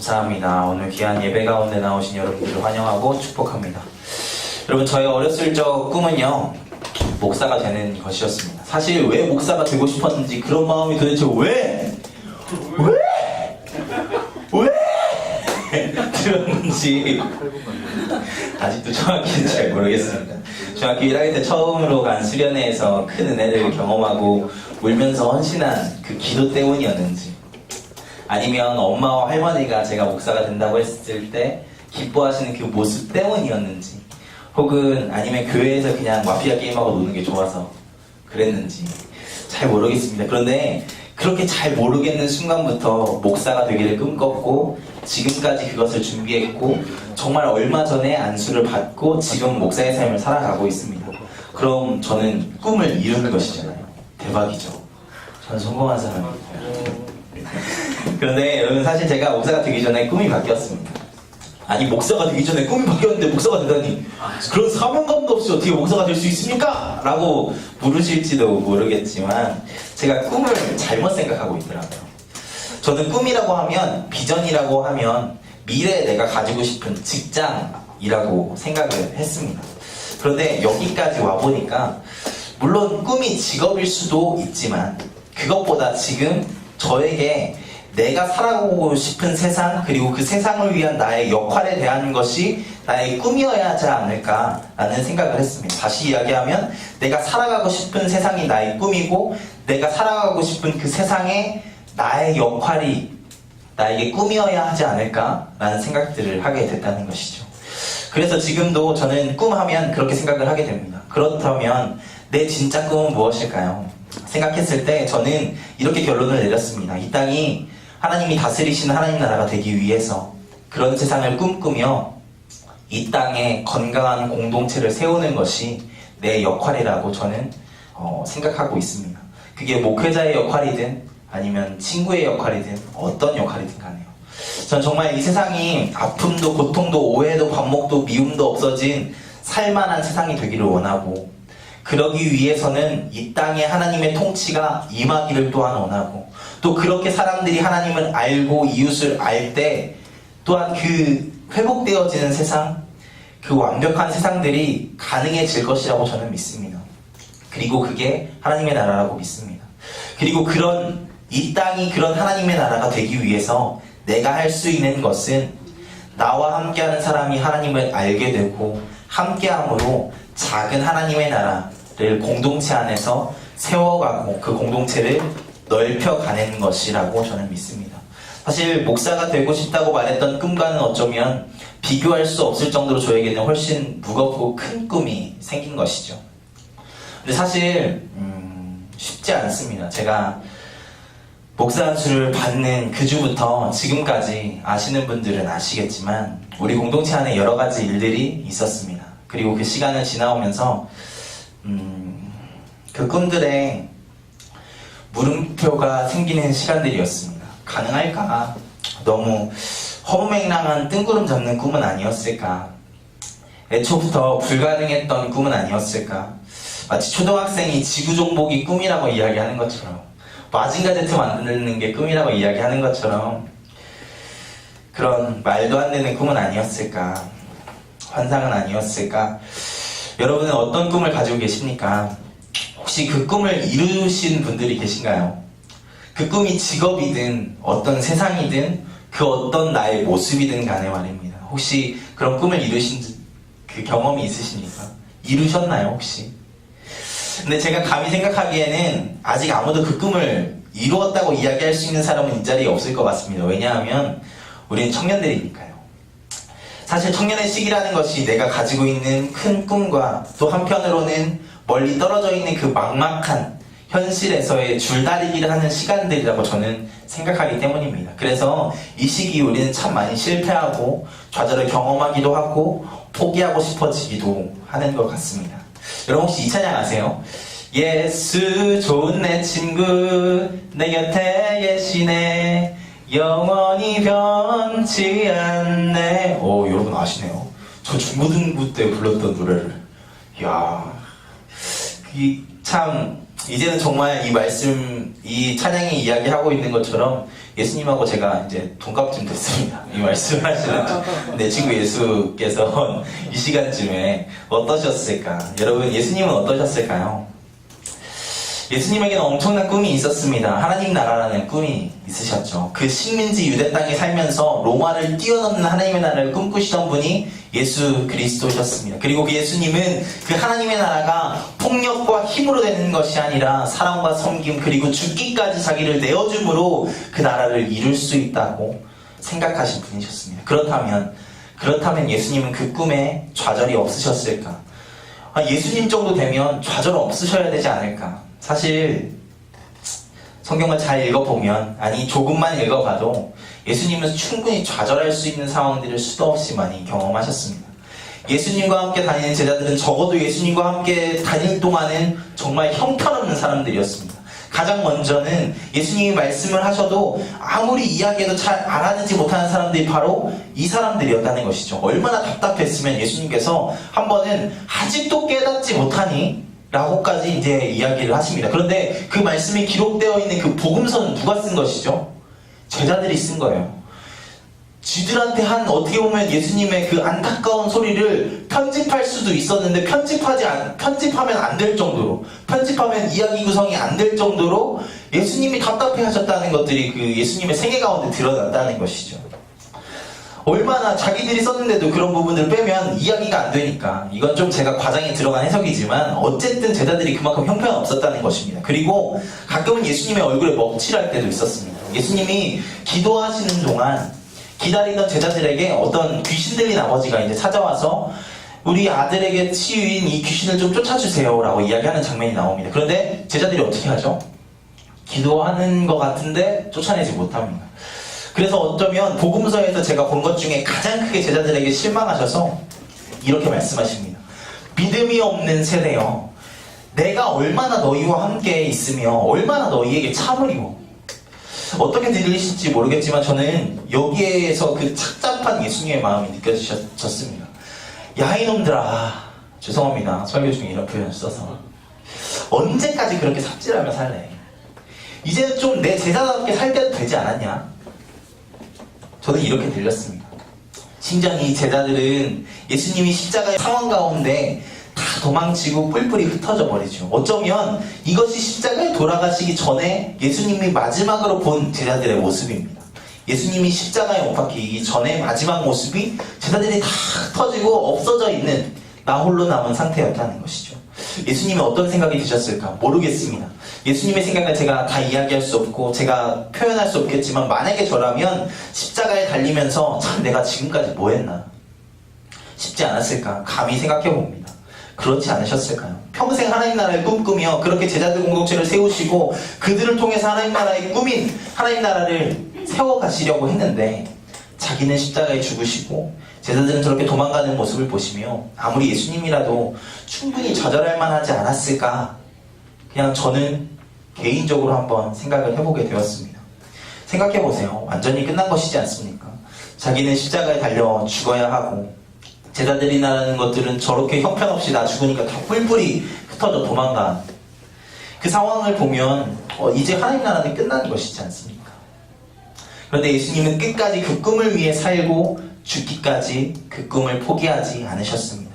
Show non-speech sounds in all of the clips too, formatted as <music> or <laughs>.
감사합니다. 오늘 귀한 예배 가운데 나오신 여러분들을 환영하고 축복합니다. 여러분, 저의 어렸을 적 꿈은요, 목사가 되는 것이었습니다. 사실 왜 목사가 되고 싶었는지 그런 마음이 도대체 왜? 왜? 왜? 들었는지 아직도 정확히는 잘 모르겠습니다. 중학교 1학년 때 처음으로 간 수련회에서 큰 은혜를 경험하고 울면서 헌신한 그 기도 때문이었는지 아니면 엄마와 할머니가 제가 목사가 된다고 했을 때 기뻐하시는 그 모습 때문이었는지 혹은 아니면 교회에서 그냥 마피아 게임하고 노는 게 좋아서 그랬는지 잘 모르겠습니다. 그런데 그렇게 잘 모르겠는 순간부터 목사가 되기를 꿈꿨고 지금까지 그것을 준비했고 정말 얼마 전에 안수를 받고 지금 목사의 삶을 살아가고 있습니다. 그럼 저는 꿈을 이루는 것이잖아요. 대박이죠. 저는 성공한 사람입니다. 그런데 여러분 사실 제가 목사가 되기 전에 꿈이 바뀌었습니다. 아니 목사가 되기 전에 꿈이 바뀌었는데 목사가 되다니 그런 사명감도 없이 어떻게 목사가 될 수 있습니까? 라고 물으실지도 모르겠지만 제가 꿈을 잘못 생각하고 있더라고요. 저는 꿈이라고 하면 비전이라고 하면 미래에 내가 가지고 싶은 직장이라고 생각을 했습니다. 그런데 여기까지 와보니까 물론 꿈이 직업일 수도 있지만 그것보다 지금 저에게 내가 살아가고 싶은 세상 그리고 그 세상을 위한 나의 역할에 대한 것이 나의 꿈이어야 하지 않을까라는 생각을 했습니다. 다시 이야기하면 내가 살아가고 싶은 세상이 나의 꿈이고 내가 살아가고 싶은 그 세상에 나의 역할이 나에게 꿈이어야 하지 않을까라는 생각들을 하게 됐다는 것이죠. 그래서 지금도 저는 꿈하면 그렇게 생각을 하게 됩니다. 그렇다면 내 진짜 꿈은 무엇일까요? 생각했을 때 저는 이렇게 결론을 내렸습니다. 이 땅이 하나님이 다스리시는 하나님 나라가 되기 위해서 그런 세상을 꿈꾸며 이 땅에 건강한 공동체를 세우는 것이 내 역할이라고 저는 어, 생각하고 있습니다. 그게 목회자의 역할이든 아니면 친구의 역할이든 어떤 역할이든 간에요. 전 정말 이 세상이 아픔도 고통도 오해도 반목도 미움도 없어진 살만한 세상이 되기를 원하고 그러기 위해서는 이 땅에 하나님의 통치가 임하기를 또한 원하고 또 그렇게 사람들이 하나님을 알고 이웃을 알 때 또한 그 회복되어지는 세상 그 완벽한 세상들이 가능해질 것이라고 저는 믿습니다. 그리고 그게 하나님의 나라라고 믿습니다. 그리고 그런 이 땅이 그런 하나님의 나라가 되기 위해서 내가 할 수 있는 것은 나와 함께하는 사람이 하나님을 알게 되고 함께함으로 작은 하나님의 나라 를 공동체 안에서 세워가고 그 공동체를 넓혀가는 것이라고 저는 믿습니다. 사실 목사가 되고 싶다고 말했던 꿈과는 어쩌면 비교할 수 없을 정도로 저에게는 훨씬 무겁고 큰 꿈이 생긴 것이죠. 근데 사실 음, 쉽지 않습니다. 제가 목사 안수를 받는 그 주부터 지금까지 아시는 분들은 아시겠지만 우리 공동체 안에 여러 가지 일들이 있었습니다. 그리고 그 시간을 지나오면서 음, 그 꿈들에 물음표가 생기는 시간들이었습니다. 가능할까? 너무 허무맹랑한 뜬구름 잡는 꿈은 아니었을까? 애초부터 불가능했던 꿈은 아니었을까? 마치 초등학생이 지구 정복이 꿈이라고 이야기하는 것처럼 마징가 제트 만드는 게 꿈이라고 이야기하는 것처럼 그런 말도 안 되는 꿈은 아니었을까? 환상은 아니었을까? 여러분은 어떤 꿈을 가지고 계십니까? 혹시 그 꿈을 이루신 분들이 계신가요? 그 꿈이 직업이든 어떤 세상이든 그 어떤 나의 모습이든 간에 말입니다. 혹시 그런 꿈을 이루신 그 경험이 있으십니까? 이루셨나요, 혹시? 근데 제가 감히 생각하기에는 아직 아무도 그 꿈을 이루었다고 이야기할 수 있는 사람은 이 자리에 없을 것 같습니다. 왜냐하면 우리는 청년들이니까요. 사실 청년의 시기라는 것이 내가 가지고 있는 큰 꿈과 또 한편으로는 멀리 떨어져 있는 그 막막한 현실에서의 줄다리기를 하는 시간들이라고 저는 생각하기 때문입니다. 그래서 이 시기 우리는 참 많이 실패하고 좌절을 경험하기도 하고 포기하고 싶어지기도 하는 것 같습니다. 여러분 혹시 이 찬양 아세요? 예수 좋은 내 친구 내 곁에 계시네 영원히 변치 않네 오 여러분 아시네요 저 중고등부 때 불렀던 노래를 이야 이 참 이제는 정말 이 말씀, 이 찬양이 이야기하고 있는 것처럼 예수님하고 제가 이제 동갑쯤 됐습니다. 이 말씀을 하시는 <laughs> 내 친구 예수께서 <laughs> 이 시간쯤에 어떠셨을까? 여러분, 예수님은 어떠셨을까요? 예수님에게는 엄청난 꿈이 있었습니다. 하나님 나라라는 꿈이 있으셨죠. 그 식민지 유대 땅에 살면서 로마를 뛰어넘는 하나님의 나라를 꿈꾸시던 분이 예수 그리스도셨습니다. 그리고 그 예수님은 그 하나님의 나라가 폭력과 힘으로 되는 것이 아니라 사랑과 섬김 그리고 죽기까지 자기를 내어줌으로 그 나라를 이룰 수 있다고 생각하신 분이셨습니다. 그렇다면 그렇다면 예수님은 그 꿈에 좌절이 없으셨을까? 아, 예수님 정도 되면 좌절 없으셔야 되지 않을까? 사실 성경을 잘 읽어보면 아니 조금만 읽어봐도 예수님은 충분히 좌절할 수 있는 상황들을 수도 없이 많이 경험하셨습니다. 예수님과 함께 다니는 제자들은 적어도 예수님과 함께 다닐 동안은 정말 형편없는 사람들이었습니다. 가장 먼저는 예수님이 말씀을 하셔도 아무리 이야기해도 잘 알아듣지 못하는 사람들이 바로 이 사람들이었다는 것이죠. 얼마나 답답했으면 예수님께서 한 번은 아직도 깨닫지 못하니 라고까지 이제 이야기를 하십니다. 그런데 그 말씀이 기록되어 있는 그 복음서는 누가 쓴 것이죠? 제자들이 쓴 거예요. 쥐들한테 한 어떻게 보면 예수님의 그 안타까운 소리를 편집할 수도 있었는데 편집하지 안, 편집하면 안 될 정도로 편집하면 이야기 구성이 안 될 정도로 예수님이 답답해 하셨다는 것들이 그 예수님의 생애 가운데 드러났다는 것이죠. 얼마나 자기들이 썼는데도 그런 부분을 빼면 이야기가 안 되니까 이건 좀 제가 과장이 들어간 해석이지만 어쨌든 제자들이 그만큼 형편없었다는 것입니다. 그리고 가끔은 예수님의 얼굴에 먹칠할 때도 있었습니다. 예수님이 기도하시는 동안 기다리던 제자들에게 어떤 귀신 들린 아버지가 이제 찾아와서 우리 아들에게 치유인 이 귀신을 좀 쫓아주세요 라고 이야기하는 장면이 나옵니다. 그런데 제자들이 어떻게 하죠? 기도하는 것 같은데 쫓아내지 못합니다. 그래서 어쩌면 복음서에서 제가 본 것 중에 가장 크게 제자들에게 실망하셔서 이렇게 말씀하십니다. 믿음이 없는 세대여. 내가 얼마나 너희와 함께 있으며 얼마나 너희에게 참으리요. 어떻게 들리실지 모르겠지만 저는 여기에서 그 착잡한 예수님의 마음이 느껴지셨습니다. 야 이놈들아 죄송합니다 설교 중에 이런 표현을 써서 언제까지 그렇게 삽질하며 살래? 이제는 좀내 제자답게 살 때도 되지 않았냐? 저는 이렇게 들렸습니다. 심지어 이 제자들은 예수님이 십자가의 상황 가운데 다 도망치고 뿔뿔이 흩어져 버리죠. 어쩌면 이것이 십자가에 돌아가시기 전에 예수님이 마지막으로 본 제자들의 모습입니다. 예수님이 십자가에 못 박히기 전에 마지막 모습이 제자들이 다 흩어지고 없어져 있는 나 홀로 남은 상태였다는 것이죠. 예수님이 어떤 생각이 드셨을까 모르겠습니다. 예수님의 생각을 제가 다 이야기할 수 없고 제가 표현할 수 없겠지만 만약에 저라면 십자가에 달리면서 참 내가 지금까지 뭐 했나 쉽지 않았을까 감히 생각해 봅니다. 그렇지 않으셨을까요? 평생 하나님 나라를 꿈꾸며 그렇게 제자들 공동체를 세우시고 그들을 통해서 하나님 나라의 꿈인 하나님 나라를 세워가시려고 했는데 자기는 십자가에 죽으시고 제자들은 저렇게 도망가는 모습을 보시며 아무리 예수님이라도 충분히 좌절할 만하지 않았을까 그냥 저는 개인적으로 한번 생각을 해보게 되었습니다. 생각해보세요. 완전히 끝난 것이지 않습니까? 자기는 십자가에 달려 죽어야 하고 제자들이라는 것들은 저렇게 형편없이 나 죽으니까 다 뿔뿔이 흩어져 도망간 그 상황을 보면 어, 이제 하나님 나라는 끝난 것이지 않습니까? 그런데 예수님은 끝까지 그 꿈을 위해 살고 죽기까지 그 꿈을 포기하지 않으셨습니다.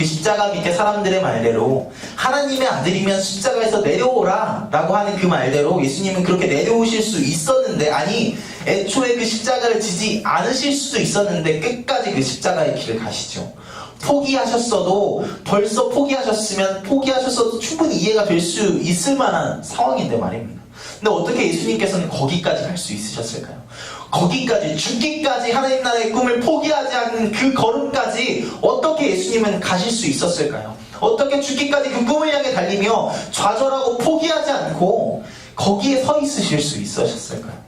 그 십자가 밑에 사람들의 말대로 하나님의 아들이면 십자가에서 내려오라 라고 하는 그 말대로 예수님은 그렇게 내려오실 수 있었는데 아니 애초에 그 십자가를 지지 않으실 수도 있었는데 끝까지 그 십자가의 길을 가시죠. 포기하셨어도 벌써 포기하셨으면 포기하셨어도 충분히 이해가 될 수 있을 만한 상황인데 말입니다. 근데 어떻게 예수님께서는 거기까지 갈 수 있으셨을까요? 거기까지 죽기까지 하나님 나라의 꿈을 포기하지 않는 그 걸음까지 어떻게 예수님은 가실 수 있었을까요? 어떻게 죽기까지 그 꿈을 향해 달리며 좌절하고 포기하지 않고 거기에 서 있으실 수 있으셨을까요?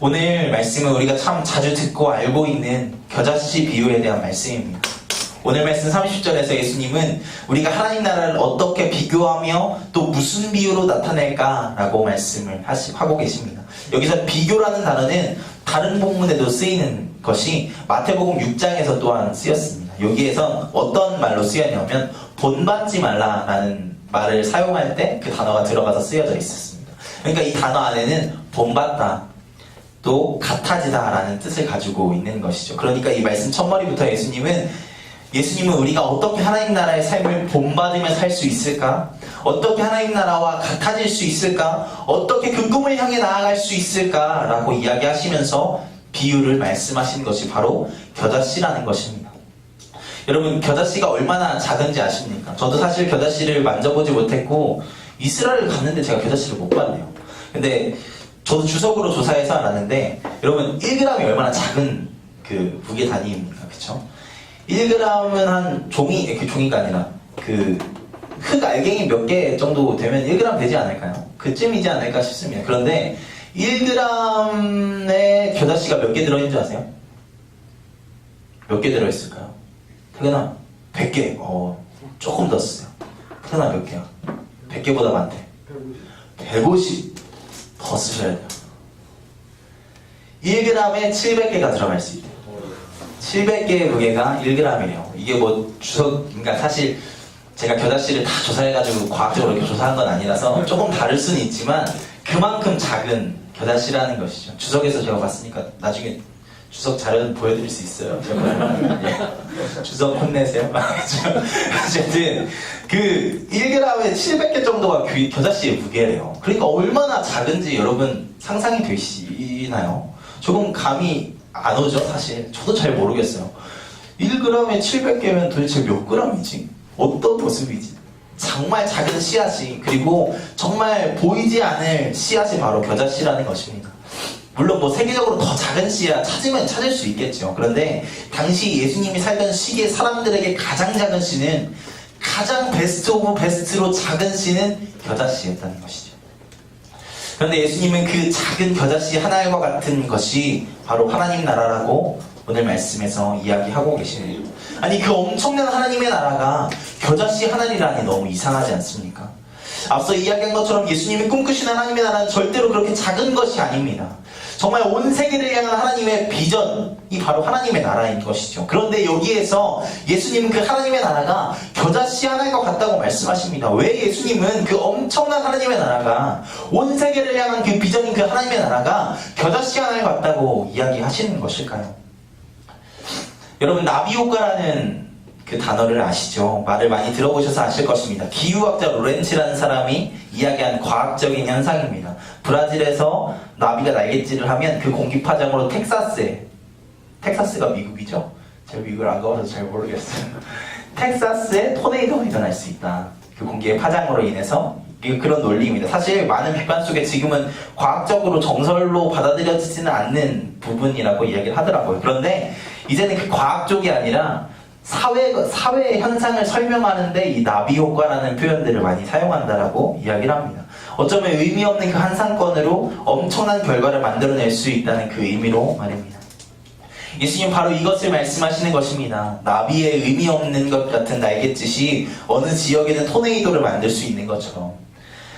오늘 말씀은 우리가 참 자주 듣고 알고 있는 겨자씨 비유에 대한 말씀입니다. 오늘 말씀 30절에서 예수님은 우리가 하나님 나라를 어떻게 비교하며 또 무슨 비유로 나타낼까라고 말씀을 하시, 하고 계십니다. 여기서 비교라는 단어는 다른 본문에도 쓰이는 것이 마태복음 6장에서 또한 쓰였습니다. 여기에선 어떤 말로 쓰였냐면 본받지 말라라는 말을 사용할 때 그 단어가 들어가서 쓰여져 있었습니다. 그러니까 이 단어 안에는 본받다, 또 같아지다라는 뜻을 가지고 있는 것이죠. 그러니까 이 말씀 첫머리부터 예수님은 예수님은 우리가 어떻게 하나님 나라의 삶을 본받으며 살 수 있을까? 어떻게 하나님 나라와 같아질 수 있을까? 어떻게 그 꿈을 향해 나아갈 수 있을까? 라고 이야기하시면서 비유를 말씀하시는 것이 바로 겨자씨라는 것입니다. 여러분, 겨자씨가 얼마나 작은지 아십니까? 저도 사실 겨자씨를 만져보지 못했고, 이스라엘 갔는데 제가 겨자씨를 못 봤네요. 근데 저도 주석으로 조사해서 알았는데, 여러분, 1g이 얼마나 작은 그 무게 단위입니까? 그쵸? 1g은 한 종이, 그 종이가 아니라, 그, 흙 알갱이 몇 개 정도 되면 1g 되지 않을까요? 그쯤이지 않을까 싶습니다. 그런데 1g의 겨자씨가 몇 개 들어있는 줄 아세요? 몇 개 들어있을까요? 태근아, 100개. 어, 조금 더 쓰세요. 태근아, 몇 개야? 100개보다 많대. 150. 더 쓰셔야 돼요. 1g에 700개가 들어갈 수 있대요. 700개의 무게가 1g이래요. 이게 뭐 주석, 그러니까 사실 제가 겨자씨를 다 조사해가지고 과학적으로 이렇게 조사한 건 아니라서 조금 다를 수는 있지만 그만큼 작은 겨자씨라는 것이죠. 주석에서 제가 봤으니까 나중에 주석 자료는 보여드릴 수 있어요. 예. 주석 혼내세요. <laughs> 어쨌든 그 1g에 700개 정도가 그 겨자씨의 무게래요. 그러니까 얼마나 작은지 여러분 상상이 되시나요? 조금 감이 안 오죠, 사실. 저도 잘 모르겠어요. 1g에 700개면 도대체 몇 g이지? 어떤 모습이지? 정말 작은 씨앗이 그리고 정말 보이지 않을 씨앗이 바로 겨자씨라는 것입니다. 물론 뭐 세계적으로 더 작은 씨앗 찾으면 찾을 수 있겠죠. 그런데 당시 예수님이 살던 시기에 사람들에게 가장 작은 씨는 가장 베스트 오브 베스트로 작은 씨는 겨자씨였다는 것이죠. 그런데 예수님은 그 작은 겨자씨 하나와 같은 것이 바로 하나님 나라라고 오늘 말씀에서 이야기하고 계십니다. 아니 그 엄청난 하나님의 나라가 겨자씨 하나이라니 너무 이상하지 않습니까? 앞서 이야기한 것처럼 예수님이 꿈꾸시는 하나님의 나라는 절대로 그렇게 작은 것이 아닙니다. 정말 온 세계를 향한 하나님의 비전이 바로 하나님의 나라인 것이죠. 그런데 여기에서 예수님은 그 하나님의 나라가 겨자씨 하나인 것 같다고 말씀하십니다. 왜 예수님은 그 엄청난 하나님의 나라가 온 세계를 향한 그 비전인 그 하나님의 나라가 겨자씨 하나인 것 같다고 이야기하시는 것일까요? 여러분 나비효과라는 그 단어를 아시죠? 말을 많이 들어보셔서 아실 것입니다. 기후학자 로렌치라는 사람이 이야기한 과학적인 현상입니다. 브라질에서 나비가 날갯질을 하면 그 공기 파장으로 텍사스에 텍사스가 미국이죠? 제가 미국을 안 가봐서 잘 모르겠어요. <laughs> 텍사스에 토네이도가 일어날 수 있다. 그 공기의 파장으로 인해서 이게 그런 논리입니다. 사실 많은 비판 속에 지금은 과학적으로 정설로 받아들여지지는 않는 부분이라고 이야기를 하더라고요. 그런데 이제는 그 과학 쪽이 아니라 사회, 사회 현상을 설명하는데 이 나비 효과라는 표현들을 많이 사용한다라고 이야기를 합니다. 어쩌면 의미 없는 그한 사건으로 엄청난 결과를 만들어낼 수 있다는 그 의미로 말입니다. 예수님 바로 이것을 말씀하시는 것입니다. 나비의 의미 없는 것 같은 날갯짓이 어느 지역에는 토네이도를 만들 수 있는 것처럼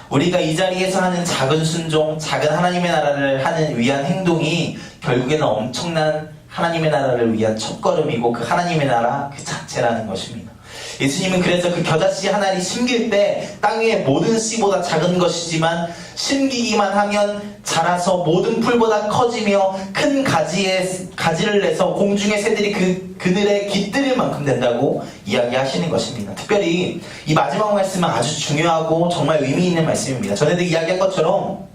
우리가 이 자리에서 하는 작은 순종, 작은 하나님의 나라를 하는 위한 행동이 결국에는 엄청난 하나님의 나라를 위한 첫걸음이고 그 하나님의 나라 그 자체라는 것입니다. 예수님은 그래서 그 겨자씨 하나를 심길 때 땅 위의 모든 씨보다 작은 것이지만 심기기만 하면 자라서 모든 풀보다 커지며 큰 가지에 가지를 내서 공중의 새들이 그 그들의 깃들일 만큼 된다고 이야기하시는 것입니다. 특별히 이 마지막 말씀은 아주 중요하고 정말 의미 있는 말씀입니다. 전에도 이야기한 것처럼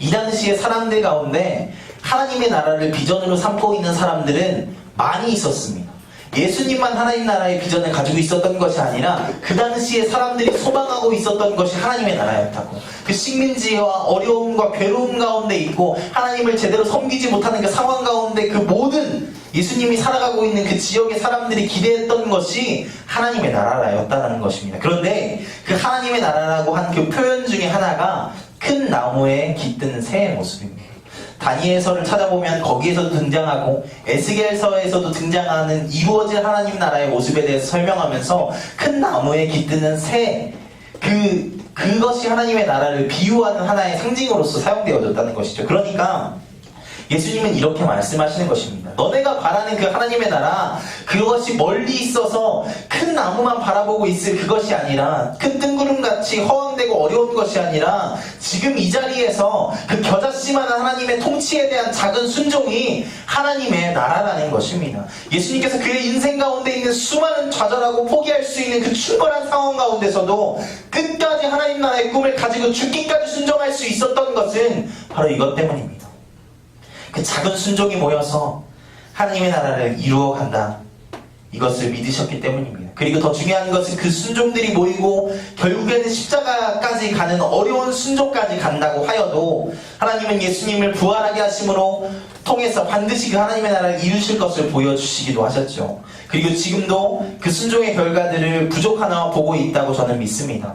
이 당시의 사람들 가운데 하나님의 나라를 비전으로 삼고 있는 사람들은 많이 있었습니다. 예수님만 하나님 나라의 비전을 가지고 있었던 것이 아니라 그 당시에 사람들이 소망하고 있었던 것이 하나님의 나라였다고. 그 식민지와 어려움과 괴로움 가운데 있고 하나님을 제대로 섬기지 못하는 그 상황 가운데 그 모든 예수님이 살아가고 있는 그 지역의 사람들이 기대했던 것이 하나님의 나라였다는 것입니다. 그런데 그 하나님의 나라라고 한 그 표현 중에 하나가 큰 나무에 깃든 새의 모습입니다. 다니엘서를 찾아보면 거기에서도 등장하고 에스겔서에서도 등장하는 이루어질 하나님 나라의 모습에 대해서 설명하면서 큰 나무에 깃드는 새, 그, 그것이 하나님의 나라를 비유하는 하나의 상징으로서 사용되어졌다는 것이죠. 그러니까 예수님은 이렇게 말씀하시는 것입니다. 너네가 바라는 그 하나님의 나라, 그것이 멀리 있어서 큰 나무만 바라보고 있을 그것이 아니라, 큰 뜬구름같이 허황되고 어려운 것이 아니라, 지금 이 자리에서 그 겨자씨만한 하나님의 통치에 대한 작은 순종이 하나님의 나라라는 것입니다. 예수님께서 그의 인생 가운데 있는 수많은 좌절하고 포기할 수 있는 그 충분한 상황 가운데서도 끝까지 하나님 나라의 꿈을 가지고 죽기까지 순종할 수 있었던 것은 바로 이것 때문입니다. 그 작은 순종이 모여서 하나님의 나라를 이루어 간다. 이것을 믿으셨기 때문입니다. 그리고 더 중요한 것은 그 순종들이 모이고 결국에는 십자가까지 가는 어려운 순종까지 간다고 하여도 하나님은 예수님을 부활하게 하심으로 통해서 반드시 그 하나님의 나라를 이루실 것을 보여주시기도 하셨죠. 그리고 지금도 그 순종의 결과들을 부족하나 보고 있다고 저는 믿습니다.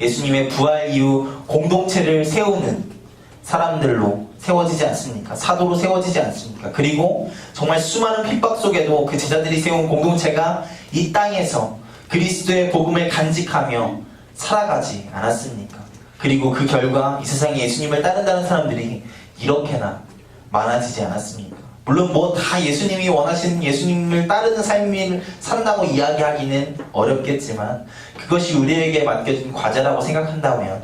예수님의 부활 이후 공동체를 세우는 사람들로 세워지지 않습니까? 사도로 세워지지 않습니까? 그리고 정말 수많은 핍박 속에도 그 제자들이 세운 공동체가 이 땅에서 그리스도의 복음을 간직하며 살아가지 않았습니까? 그리고 그 결과 이 세상에 예수님을 따른다는 사람들이 이렇게나 많아지지 않았습니까? 물론 뭐 다 예수님이 원하시는 예수님을 따르는 삶을 산다고 이야기하기는 어렵겠지만 그것이 우리에게 맡겨진 과제라고 생각한다면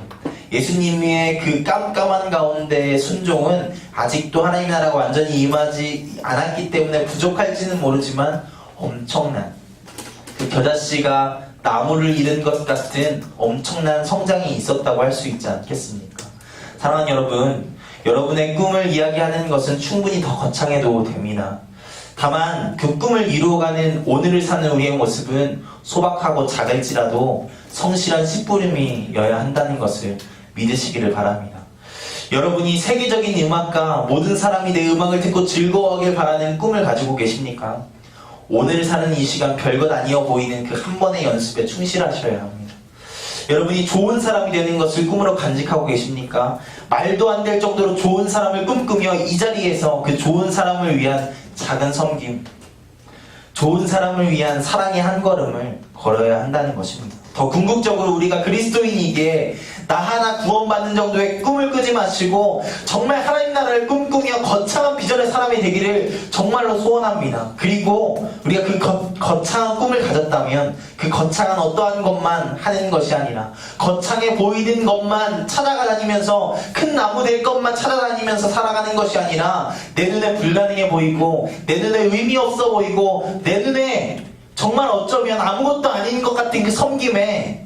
예수님의 그 깜깜한 가운데의 순종은 아직도 하나님 나라가 완전히 임하지 않았기 때문에 부족할지는 모르지만 엄청난 그 겨자씨가 나무를 잃은 것 같은 엄청난 성장이 있었다고 할 수 있지 않겠습니까? 사랑하는 여러분, 여러분의 꿈을 이야기하는 것은 충분히 더 거창해도 됩니다. 다만 그 꿈을 이루어가는 오늘을 사는 우리의 모습은 소박하고 작을지라도 성실한 씨뿌림이여야 한다는 것을 믿으시기를 바랍니다. 여러분이 세계적인 음악가 모든 사람이 내 음악을 듣고 즐거워하길 바라는 꿈을 가지고 계십니까? 오늘 사는 이 시간 별것 아니어 보이는 그 한 번의 연습에 충실하셔야 합니다. 여러분이 좋은 사람이 되는 것을 꿈으로 간직하고 계십니까? 말도 안 될 정도로 좋은 사람을 꿈꾸며 이 자리에서 그 좋은 사람을 위한 작은 섬김, 좋은 사람을 위한 사랑의 한 걸음을 걸어야 한다는 것입니다. 더 궁극적으로 우리가 그리스도인이기에 나 하나 구원받는 정도의 꿈을 꾸지 마시고 정말 하나님 나라를 꿈꾸며 거창한 비전의 사람이 되기를 정말로 소원합니다. 그리고 우리가 그 거, 거창한 꿈을 가졌다면 그 거창한 어떠한 것만 하는 것이 아니라 거창해 보이는 것만 찾아다니면서 큰 나무 될 것만 찾아다니면서 살아가는 것이 아니라 내 눈에 불가능해 보이고 내 눈에 의미 없어 보이고 내 눈에 정말 어쩌면 아무것도 아닌 것 같은 그 섬김에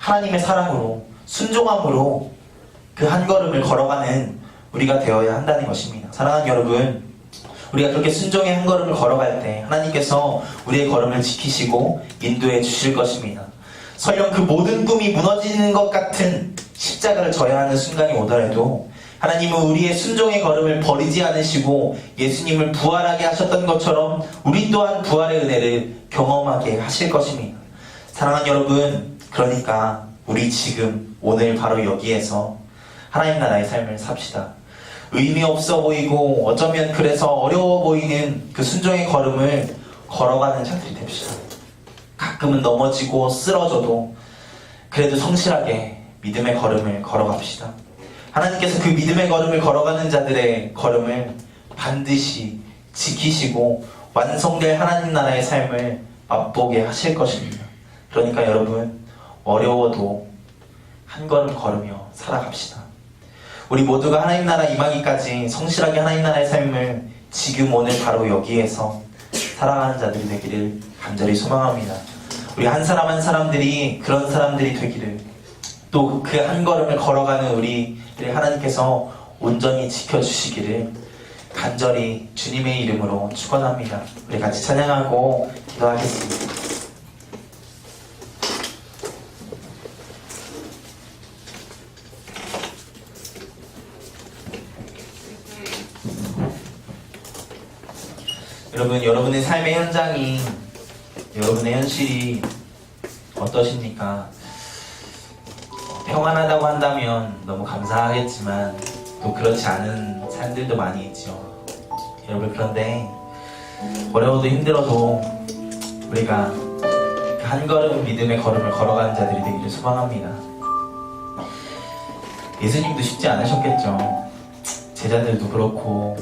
하나님의 사랑으로 순종함으로 그 한 걸음을 걸어가는 우리가 되어야 한다는 것입니다. 사랑하는 여러분, 우리가 그렇게 순종의 한 걸음을 걸어갈 때 하나님께서 우리의 걸음을 지키시고 인도해 주실 것입니다. 설령 그 모든 꿈이 무너지는 것 같은 십자가를 져야 하는 순간이 오더라도 하나님은 우리의 순종의 걸음을 버리지 않으시고 예수님을 부활하게 하셨던 것처럼 우리 또한 부활의 은혜를 경험하게 하실 것입니다. 사랑하는 여러분, 그러니까 우리 지금 오늘 바로 여기에서 하나님 나라의 삶을 삽시다. 의미 없어 보이고 어쩌면 그래서 어려워 보이는 그 순종의 걸음을 걸어가는 자들이 됩시다. 가끔은 넘어지고 쓰러져도 그래도 성실하게 믿음의 걸음을 걸어갑시다. 하나님께서 그 믿음의 걸음을 걸어가는 자들의 걸음을 반드시 지키시고 완성될 하나님 나라의 삶을 맛보게 하실 것입니다. 그러니까 여러분 어려워도 한 걸음 걸으며 살아갑시다. 우리 모두가 하나님 나라 임하기까지 성실하게 하나님 나라의 삶을 지금 오늘 바로 여기에서 살아가는 자들이 되기를 간절히 소망합니다. 우리 한 사람 한 사람들이 그런 사람들이 되기를 또 그 한 걸음을 걸어가는 우리를 하나님께서 온전히 지켜주시기를 간절히 주님의 이름으로 축원합니다. 우리 같이 찬양하고 기도하겠습니다. 여러분, 여러분의 삶의 현장이, 여러분의 현실이 어떠십니까? 평안하다고 한다면 너무 감사하겠지만 또 그렇지 않은 삶들도 많이 있죠. 여러분, 그런데 어려워도 힘들어도 우리가 그한 걸음 믿음의 걸음을 걸어가는 자들이 되기를 소망합니다. 예수님도 쉽지 않으셨겠죠. 제자들도 그렇고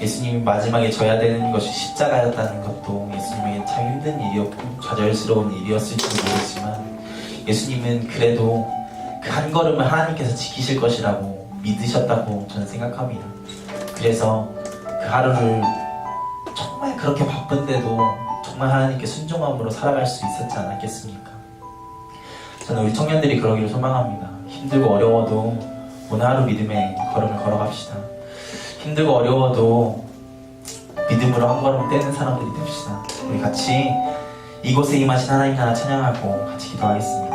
예수님이 마지막에 져야 되는 것이 십자가였다는 것도 예수님에게 참 힘든 일이었고 좌절스러운 일이었을지도 모르지만 예수님은 그래도 그 한 걸음을 하나님께서 지키실 것이라고 믿으셨다고 저는 생각합니다. 그래서 그 하루를 정말 그렇게 바쁜데도 정말 하나님께 순종함으로 살아갈 수 있었지 않았겠습니까? 저는 우리 청년들이 그러기를 소망합니다. 힘들고 어려워도 오늘 하루 믿음의 걸음을 걸어갑시다. 힘들고 어려워도 믿음으로 한 걸음 떼는 사람들이 됩시다. 우리 같이 이곳에 임하신 하나님 나라 찬양하고 같이 기도하겠습니다.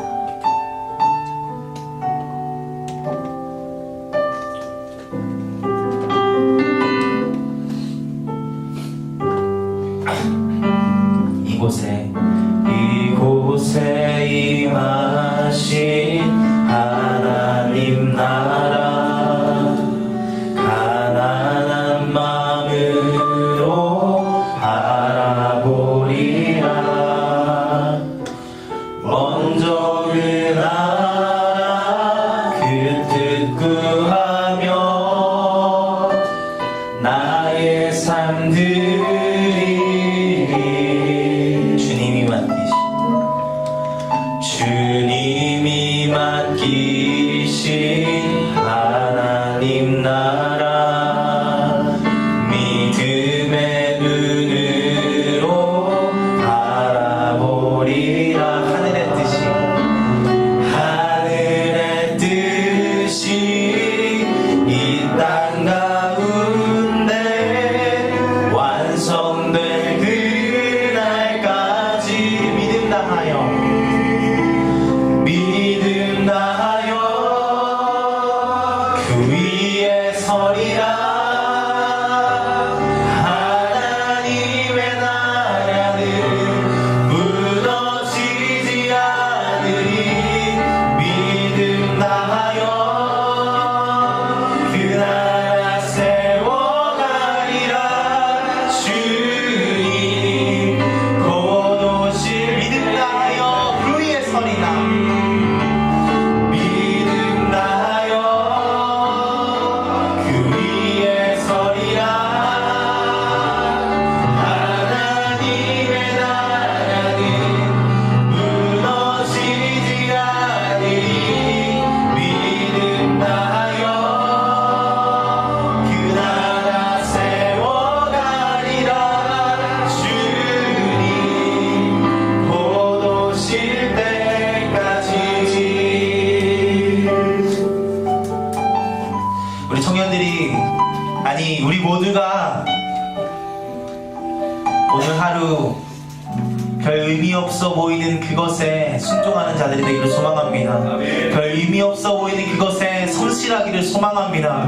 자들이 되기를 소망합니다. 별 의미 없어 보이는 그것에 성실하기를 소망합니다.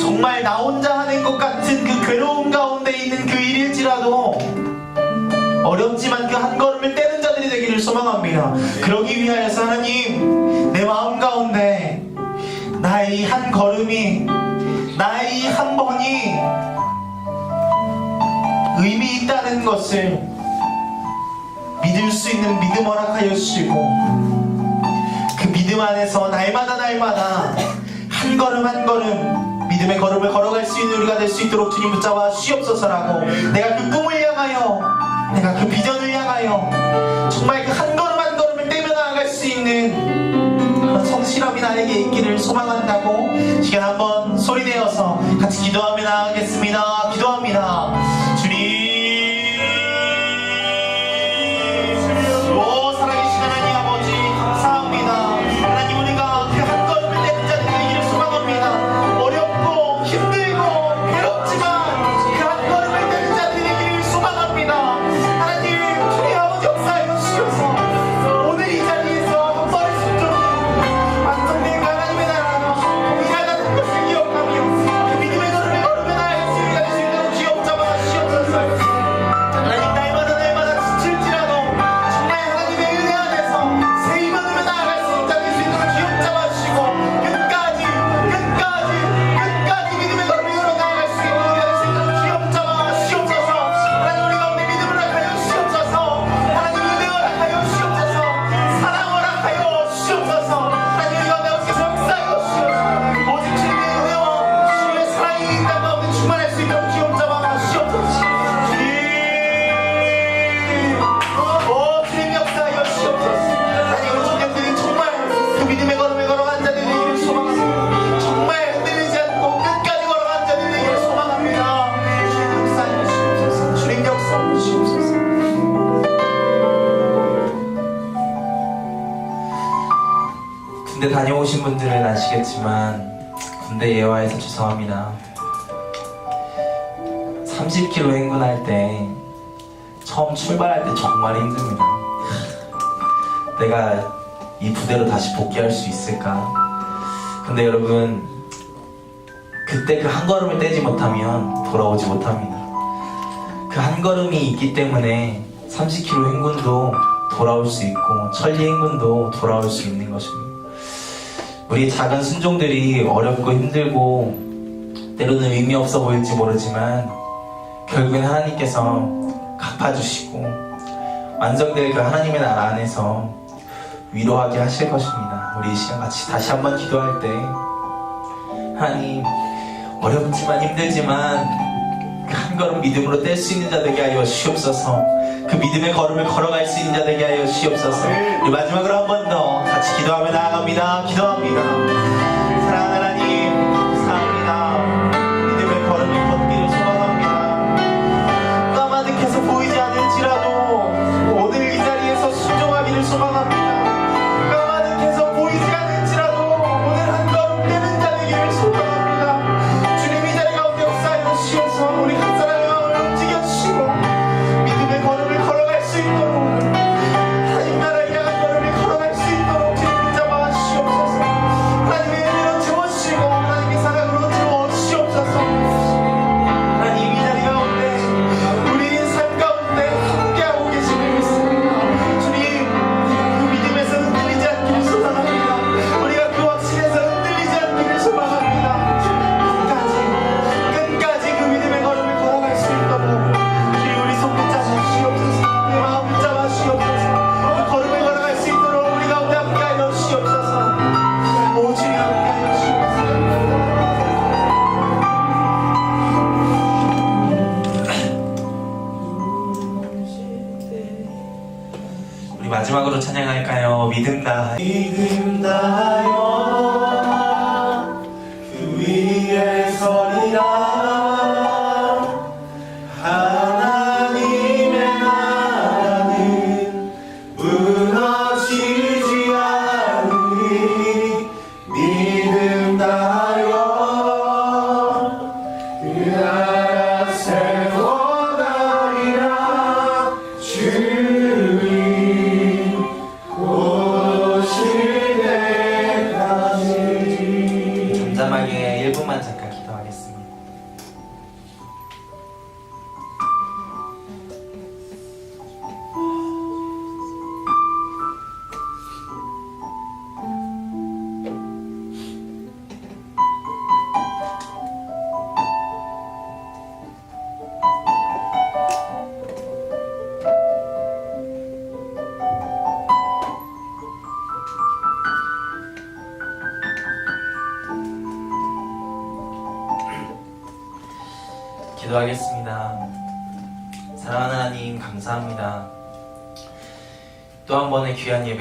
정말 나 혼자 하는 것 같은 그 괴로움 가운데 있는 그 일일지라도 어렵지만 그 한 걸음을 떼는 자들이 되기를 소망합니다. 그러기 위하여서 하나님 내 마음 가운데 나의 이한 걸음이 나의 이한 번이 의미 있다는 것을 믿을 수 있는 믿음 허락하여 주시고 안에서 날마다 날마다 한 걸음 한 걸음 믿음의 걸음을 걸어갈 수 있는 우리가 될 수 있도록 주님 붙잡아 주시옵소서라고. 내가 그 꿈을 향하여 내가 그 비전을 향하여 정말 그 한 걸음 한 걸음을 떼며 나아갈 수 있는 그런 성실함이 나에게 있기를 소망한다고 시간 한번 소리내어서 같이 기도하며 나가겠습니다 아시겠지만 군대 예화에서 죄송합니다. 30km 행군할 때 처음 출발할 때 정말 힘듭니다. 내가 이 부대로 다시 복귀할 수 있을까? 근데 여러분 그때 그 한 걸음을 떼지 못하면 돌아오지 못합니다. 그 한 걸음이 있기 때문에 30km 행군도 돌아올 수 있고 천리 행군도 돌아올 수 있는 것입니다. 우리 작은 순종들이 어렵고 힘들고 때로는 의미 없어 보일지 모르지만 결국엔 하나님께서 갚아주시고 완성될 그 하나님의 나라 안에서 위로하게 하실 것입니다. 우리 이 시간 같이 다시 한번 기도할 때 하나님 어렵지만 힘들지만 그 한 걸음 믿음으로 뗄 수 있는 자 되게 하여 주옵소서. 그 믿음의 걸음을 걸어갈 수 있는 자 되게 하여 주옵소서. 우리 마지막으로 한 번 더 같이 기도하며 나아갑니다. 기도합니다 마지막으로 찬양할까요? 믿음 다 믿음 다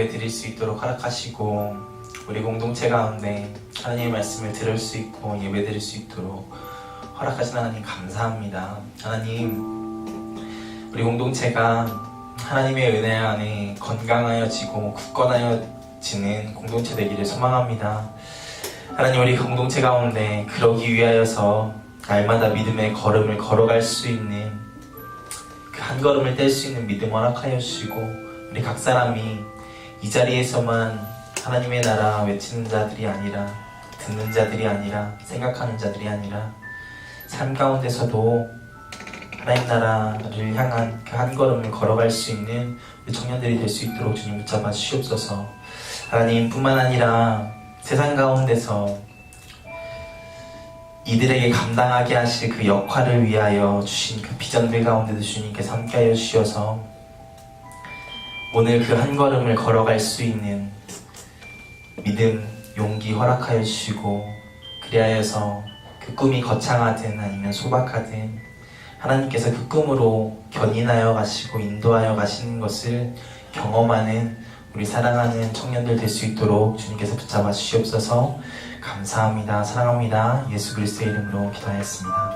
예배 드릴 수 있도록 허락하시고 우리 공동체 가운데 하나님의 말씀을 들을 수 있고 예배 드릴 수 있도록 허락하신 하나님 감사합니다. 하나님 우리 공동체가 하나님의 은혜 안에 건강하여지고 굳건하여지는 공동체 되기를 소망합니다. 하나님 우리 공동체 가운데 그러기 위하여서 날마다 믿음의 걸음을 걸어갈 수 있는 그 한 걸음을 뗄 수 있는 믿음 허락하여 주시고 우리 각 사람이 이 자리에서만 하나님의 나라 외치는 자들이 아니라 듣는 자들이 아니라 생각하는 자들이 아니라 삶 가운데서도 하나님 나라를 향한 그 한 걸음을 걸어갈 수 있는 우리 청년들이 될 수 있도록 주님 붙잡아 주시옵소서. 하나님뿐만 아니라 세상 가운데서 이들에게 감당하게 하실 그 역할을 위하여 주신 그 비전들 가운데도 주님께서 함께하여 주셔서 오늘 그 한 걸음을 걸어갈 수 있는 믿음, 용기 허락하여 주시고 그리하여서 그 꿈이 거창하든 아니면 소박하든 하나님께서 그 꿈으로 견인하여 가시고 인도하여 가시는 것을 경험하는 우리 사랑하는 청년들 될 수 있도록 주님께서 붙잡아 주시옵소서 감사합니다. 사랑합니다. 예수 그리스도의 이름으로 기도하였습니다.